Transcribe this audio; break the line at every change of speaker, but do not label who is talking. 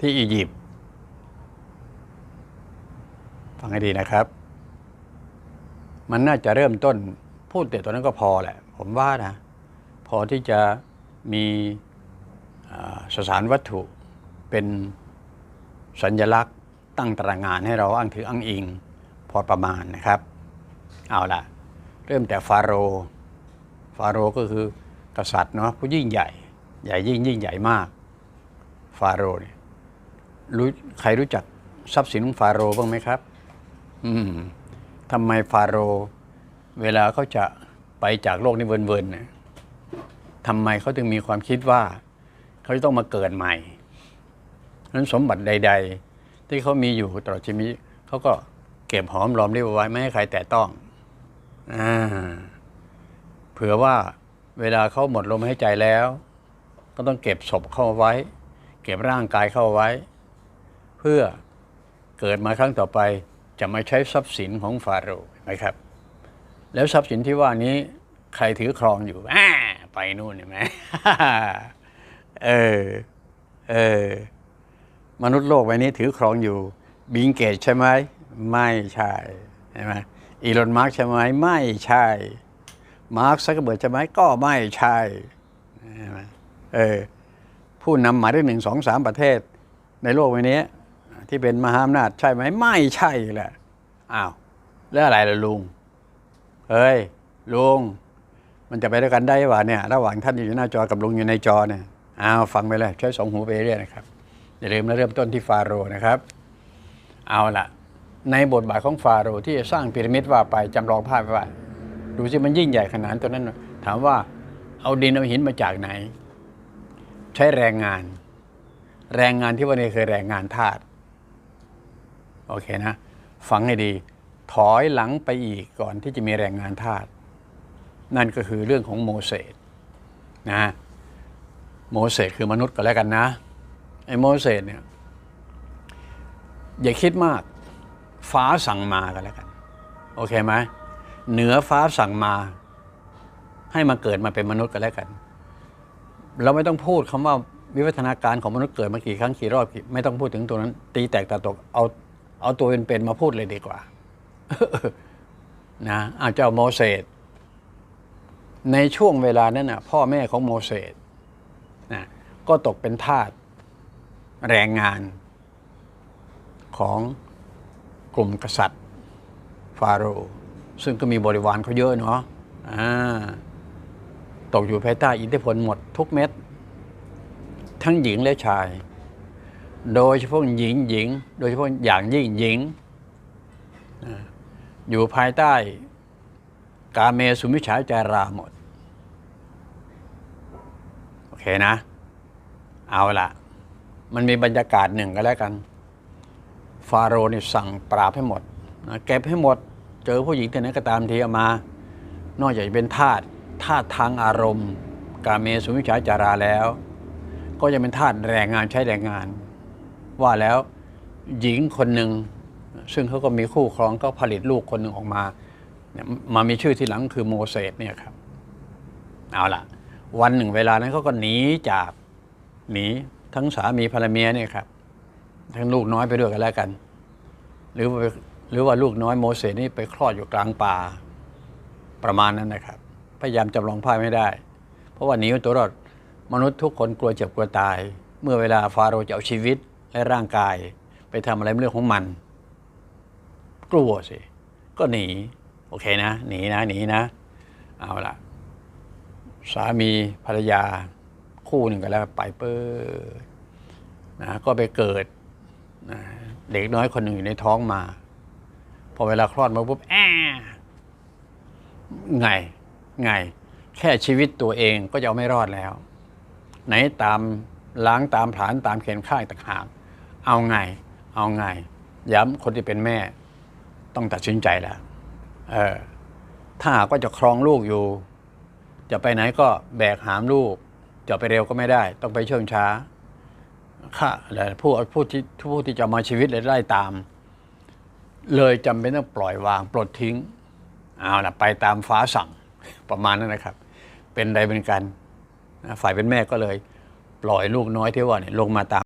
ที่อียิปต์ฟังให้ดีนะครับ มันน่าจะเริ่มต้นพูดแต่ตอนนั้นก็พอแหละ ผมว่านะ พอที่จะมีสสารวัตถุเป็นสัญลักษณ์ตั้งตารางงานให้เราอ้างถืออ้างอิงพอประมาณนะครับ เอาล่ะ เริ่มแต่ฟาโรฟาโรก็คือกษัตริย์เนาะผู้ยิ่งใหญ่ ใหญ่ยิ่งยิ่งใหญ่มาก ฟาโรเนี่ย รู้ใครรู้จักทรัพย์สินของฟาโรห์บ้างไหมครับ อืมทำไมฟาโรห์เวลาเขาจะไปจากโลกนี้เวินๆเนี่ยทำไมเขาถึงมีความคิดว่า เขาจะต้องมาเกิดใหม่นั้นสมบัติใด ๆ ที่เขามีอยู่ตลอดชีวิตเขาก็เก็บหอมรอมริบไว้ไม่ให้ใครแตะต้องอเผื่อว่าเวลาเขาหมดลมหายใจแล้ว ก็ต้องเก็บศพเข้าไว้ เก็บร่างกายเข้าไว้ เพื่อเกิดมาครั้งต่อไปจะไม่ใช้ทรัพย์สินของฟาโรห์เห็นไหมครับ แล้วทรัพย์สินที่ว่านี้ใครถือครองอยู่อ่าไปนู่นเห็นไหมเออเออมนุษย์โลกใบนี้ถือครองอยู่ บิงเกตใช่ไหมไม่ใช่ใช่ไหมอีลอนมาร์กใช่ไหมไม่ใช่ มาร์คซักเกอร์เบิร์กใช่ไหมก็ไม่ใช่ใช่ไหมเออผู้นำหมายเลขหนึ่งสองสามประเทศในโลกใบนี้ ที่เป็นมหาอำนาจใช่ไหมไม่ใช่แหละอ้าวแล้วอะไรล่ะลุงเฮ้ยลุงมันจะไปด้วยกันได้วะเนี่ย ระหว่างท่านอยู่หน้าจอกับลุงอยู่ในจอเนี่ยอ้าวฟังไปเลยใช้สองหูไปเรื่อยนะครับอย่าลืมนะเริ่มต้นที่ฟาโรห์นะครับ เอาละในบทบาทของฟาโรห์ที่จะสร้างพีระมิดว่าไปจำลองภาพไว้ว่า ดูสิมันยิ่งใหญ่ขนาดตัวนั้น ถามว่าเอาดินเอาหินมาจากไหน ใช้แรงงาน แรงงานที่ว่านี่คือแรงงานทาส โอเคนะ ฟังให้ดี ถอยหลังไปอีกก่อนที่จะมีแรงงานทาสนั่นก็คือเรื่องของโมเสสนะโมเสสคือมนุษย์ก็แล้วกันนะไอ้โมเสสเนี่ยอย่าคิดมากฟ้าสั่งมากันแล้วกัน โอเคไหมเหนือฟ้าสั่งมา ให้มาเกิดมาเป็นมนุษย์กันแล้วกัน เราไม่ต้องพูดคำว่าวิวัฒนาการของมนุษย์เกิดมากี่ครั้งกี่รอบไม่ต้องพูดถึงตัวนั้น ตีแตกตาตกเอา เอาตัวเป็นๆมาพูดเลยดีกว่านะอาเจ้าโมเสสในช่วงเวลานั้นนะพ่อแม่ของโมเสสนะก็ตกเป็นทาสแรงงานของกลุ่มกษัตริย์ฟาโรห์ซึ่งก็มีบริวารเขาเยอะเนาะตกอยู่ภายใต้อิทธิพลหมดทุกเม็ด ทั้งหญิงและชาย โดยเฉพาะหญิงหญิง โดยเฉพาะอย่างยิ่งหญิง อยู่ภายใต้กาเมสุมิฉาจาราหมด โอเคนะ เอาละมันมีบรรยากาศหนึ่งก็แล้วกัน ฟาโรห์นี่สั่งปราบให้หมดนะเก็บให้หมด เจอผู้หญิงที่ไหนก็ตามทีเอามา นอกจากจะเป็นทาสทาสทางอารมณ์ กาเมสุมิฉาจาราแล้ว ก็จะเป็นทาสแรงงานใช้แรงงาน ว่าแล้วหญิงคนหนึ่งซึ่งเขาก็มีคู่ครองก็ผลิตลูกคนหนึ่งออกมาเนี่ยมามีชื่อที่หลังคือโมเสสเนี่ยครับ เอาล่ะ วันหนึ่งเวลานั้นเขาก็หนีจากหนีทั้งสามีภรรเมียเนี่ยครับ ทั้งลูกน้อยไปด้วยกันแล้วกัน หรือว่าหรือว่าลูกน้อยโมเสสนี่ไปคลอดอยู่กลางป่าประมาณนั้นนะครับ พยายามจำลองภาพไม่ได้ เพราะว่าหนีตัวรอดมนุษย์ทุกคนกลัวเจ็บกลัวตาย เมื่อเวลาฟาโรห์จะเอาชีวิต และร่างกายไปทำอะไรเป็นเรื่องของมัน กลัวสิ ก็หนี โอเคนะ หนีนะหนีนะ เอาละสามีภรรยาคู่หนึ่งกันแล้วไปเปิดนะก็ไปเกิดนะเด็กน้อยคนหนึ่งอยู่ในท้องมา พอเวลาคลอดมาปุ๊บแอะไงไง แค่ชีวิตตัวเองก็จะเอาไม่รอดแล้ว ไหนตามล้างตามผลานตามเขียนข้างต่างหาก เอาไง เอาไง ย้ำคนที่เป็นแม่ ต้องตัดสินใจแล้วเออถ้าหากว่าจะครองลูกอยู่ จะไปไหนก็แบกหามลูก จะไปเร็วก็ไม่ได้ ต้องไปเชื่องช้าข้าและผู้ผู้ที่ผู้ที่จะมาชีวิตเลยไล่ตาม เลยจำเป็นต้องปล่อยวางปลดทิ้งเอาละไปตามฟ้าสั่งประมาณนั้นนะครับ เป็นใดเป็นกันฝ่ายเป็นแม่ก็เลย ปล่อยลูกน้อยที่ว่าเนี่ยลงมาตาม